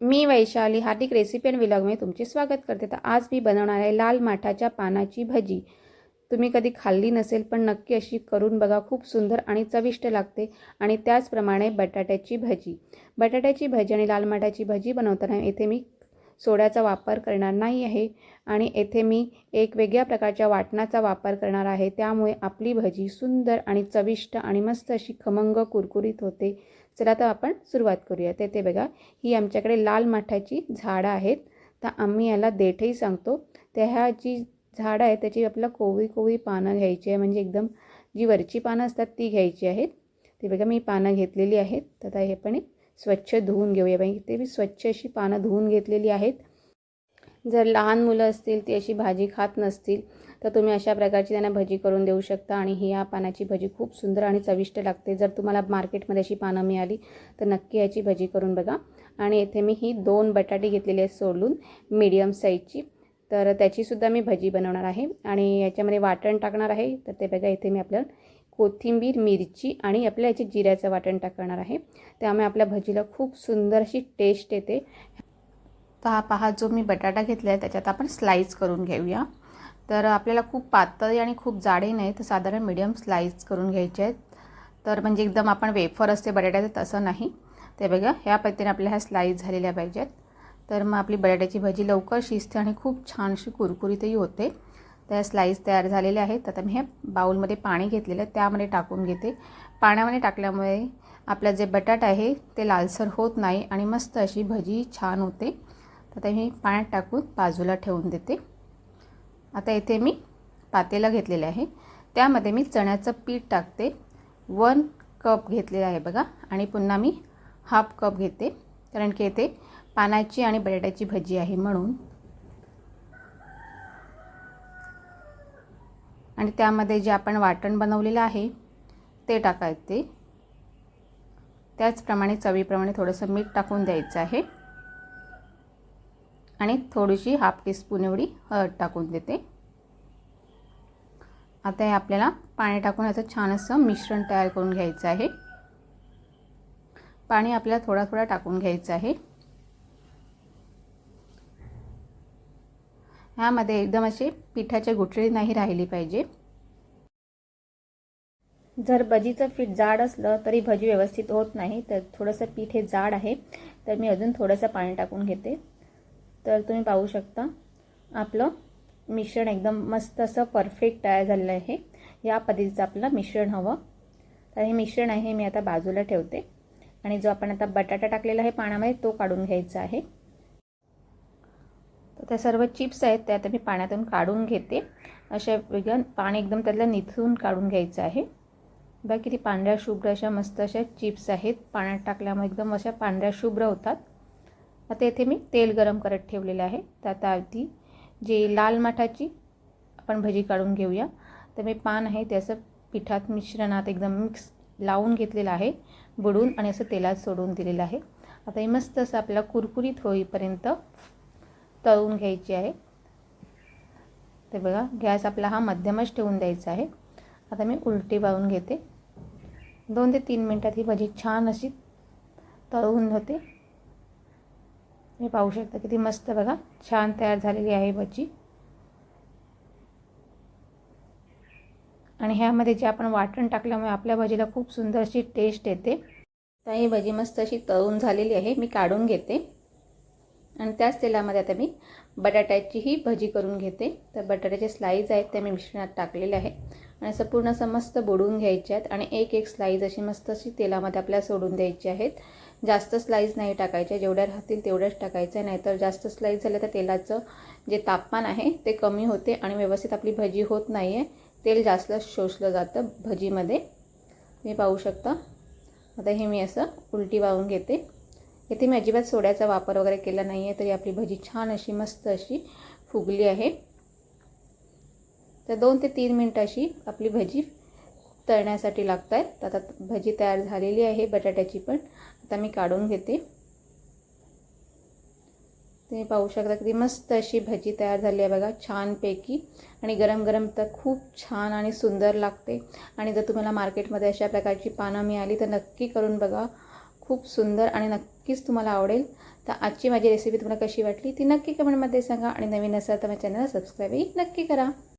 Me Vaishali Hardik recipe and विलॉगमध्ये तुमचे स्वागत करते. तर आज मी बनवणार आहे लाल माठाच्या पानाची भजी. तुम्ही कधी खाल्ली नसेल पण नक्की अशी करून बघा. खूप सुंदर आणि चविष्ट लागते. आणि त्याचप्रमाणे बटाट्याची भजी. बटाट्याची भजी आणि लाल माठाची भजी बनवताना येथे मी सोड्याचा वापर करणार नाही आहे. आणि येथे मी एक वेगळ्या प्रकारच्या वाटणाचा वापर करणार आहे. त्यामुळे आपली भजी सुंदर आणि चविष्ट आणि मस्त अशी खमंग कुरकुरीत होते. चला तर आपण सुरुवात करूया. ते ते बघा ही आमच्याकडे लाल माठाची झाडं आहेत. तर आम्ही याला देठही सांगतो. त्या ह्या जी झाडं आहे त्याची आपल्याला कोवळी कोवळी पानं घ्यायची आहे. म्हणजे एकदम जी वरची पानं असतात ती घ्यायची आहेत. ते बघा मी पानं घेतलेली आहेत. तर आता हे पण स्वच्छ धुवून घेऊया. बाई ते मी स्वच्छ अशी पानं धुवून घेतलेली आहेत. जर लहान मुलं असतील ती अशी भाजी खात नसतील तर तुम्ही अशा प्रकारची त्यांना भजी करून देऊ शकता आणि ही या पानाची भजी खूप सुंदर आणि चविष्ट लागते. जर तुम्हाला मार्केटमध्ये अशी पानं मिळाली तर नक्की याची भजी करून बघा. आणि येथे मी ही दोन बटाटे घेतलेले आहेत सोडून मीडियम साईजची तर त्याचीसुद्धा मी भजी बनवणार आहे आणि याच्यामध्ये वाटण टाकणार आहे. तर ते बघा इथे मी आपल्याला कोथिंबीर मिरची आणि आपल्या याचे जिऱ्याचं वाटण टाकणार आहे. त्यामुळे आपल्या भजीला खूप सुंदर अशी टेस्ट येते. तर हा पहा जो मी बटाटा घेतला आहे त्याच्यात आपण स्लाईस करून घेऊया. तर आपल्याला खूप पातळी आणि खूप जाडे नाही तर साधारण मिडियम स्लाईस करून घ्यायचे आहेत. तर म्हणजे एकदम आपण वेफर असते बटाट्याचं तसं नाही. ते बघा ह्या पद्धतीने आपल्या ह्या स्लाईस झालेल्या पाहिजेत. तर मग आपली बटाट्याची भाजी लवकर शिजते आणि खूप छान अशी कुरकुरीतही होते. त्या स्लाईस तयार झालेल्या आहेत. आता मी हे बाऊलमध्ये पाणी घेतलेलं आहे त्यामध्ये टाकून घेते. पाण्यामध्ये टाकल्यामुळे आपलं जे बटाटा आहे ते लालसर होत नाही आणि मस्त अशी भजी छान होते. तर ते मी पाण्यात टाकून बाजूला ठेवून देते. आता इथे मी पातेलं घेतलेले आहे. त्यामध्ये मी चण्याचं पीठ टाकते. वन कप घेतलेलं आहे बघा. आणि पुन्हा मी हाफ कप घेते. कारण की येथे पानाची आणि बटाट्याची भजी आहे म्हणून. आणि त्यामध्ये जे आपण वाटण बनवलेलं आहे ते टाकायचे. त्याचप्रमाणे चवीप्रमाणे थोडंसं मीठ टाकून द्यायचं आहे. आणि थोडीशी हाफ टीस्पून एवढी हळद टाकून देते. आता हे आपल्याला पाणी टाकून याचं छान असं मिश्रण तयार करून घ्यायचं आहे. पाणी आपल्याला थोडा थोडा टाकून घ्यायचं आहे. ह्यामध्ये एकदम असे पिठाच्या गुठळी नाही राहिली पाहिजे. जर भजीचं पीठ जाड असलं तरी भजी व्यवस्थित होत नाही तर थोडंसं पीठ हे जाड आहे तर मी अजून थोडंसं पाणी टाकून घेते. तर तुम्ही पाहू शकता. आपलं मिश्रण एकदम मस्त असं परफेक्ट तयार झालेलं आहे. या पद्धतीचं आपलं मिश्रण हवं. तर हे मिश्रण आहे मी आता बाजूला ठेवते. आणि जो आपण आता बटाटा टाकलेला आहे पाण्यामध्ये तो काढून घ्यायचा आहे. तर त्या सर्व चिप्स आहेत त्या आता मी पाण्यातून काढून घेते. अशा वेगळं पाणी एकदम त्यातलं निथळून काढून घ्यायचं आहे. बघा किती पांढऱ्या शुभ्र अशा मस्त अशा चिप्स आहेत. पाण्यात टाकल्यामुळे एकदम अशा पांढऱ्या शुभ्र होतात. आता येथे मी तेल गरम करत ठेवलेलं आहे. त्यात आधी जे लाल माठाची आपण भजी काढून घेऊया. तर मी पान आहे त्याचं पिठात मिश्रणात एकदम मिक्स लावून घेतलेलं आहे. बुडून आणि असं तेलात सोडून दिलेलं आहे. आता हे मस्त असं आपल्याला कुरकुरीत होईपर्यंत तळून घ्यायची आहे. ते बघा गॅस आपला हा मध्यमच ठेवून द्यायचा आहे. आता मी उलटी वाळून घेते. दोन ते तीन मिनटात ही भजी छान अशी तळून होते. तुम्ही पाहू शकता किती मस्त बघा. छान तयार झालेली आहे भजी. आणि ह्यामध्ये जे आपण वाटण टाकल्यामुळे आपल्या भजीला खूप सुंदर अशी टेस्ट येते. तर ही भजी मस्त अशी तळून झालेली आहे. मी काढून घेते. आणि त्याच तेलामध्ये आता मी बटाट्याचीही भजी करून घेते. तर बटाट्याचे स्लाईज आहेत त्या मी मिश्रणात टाकलेले आहे. आणि असं पूर्ण असं मस्त बुडवून घ्यायचे आहेत. आणि एक एक स्लाईज अशी मस्त अशी तेलामध्ये आपल्याला सोडून द्यायची आहेत. जास्त स्लाईज नाही टाकायचे. जेवढ्या राहतील तेवढ्याच टाकायचं. नाहीतर जास्त स्लाईज झालं तर तेलाचं जे तापमान आहे ते कमी होते आणि व्यवस्थित आपली भजी होत नाही आहे तेल जास्त शोषलं जातं भजीमध्ये. मी पाहू शकता. आता हे मी असं उलटी वाहून घेते. इथे मी अजिबात सोड्याचा वापर वगैरे केला नाही आहे तरी आपली भजी छान अशी मस्त अशी फुगली आहे. तर दोन ते तीन मिनटं अशी आपली भजी तळण्यासाठी लागत आहेत आता भजी तयार झालेली आहे बटाट्याची पण. आता मी काढून घेते. तुम्ही पाहू शकता किती मस्त अशी भजी तयार झाली आहे बघा छानपैकी. आणि गरम गरम तर खूप छान आणि सुंदर लागते. आणि जर तुम्हाला मार्केटमध्ये अशा प्रकारची पानं मिळाली तर नक्की करून बघा. खूप सुंदर आणि नक्कीच तुम्हाला आवडेल. तर आजची माझी रेसिपी तुम्हाला कशी वाटली ती नक्की कमेंटमध्ये सांगा. आणि नवीन असाल तर माझ्या चॅनलला सबस्क्राईबही नक्की करा.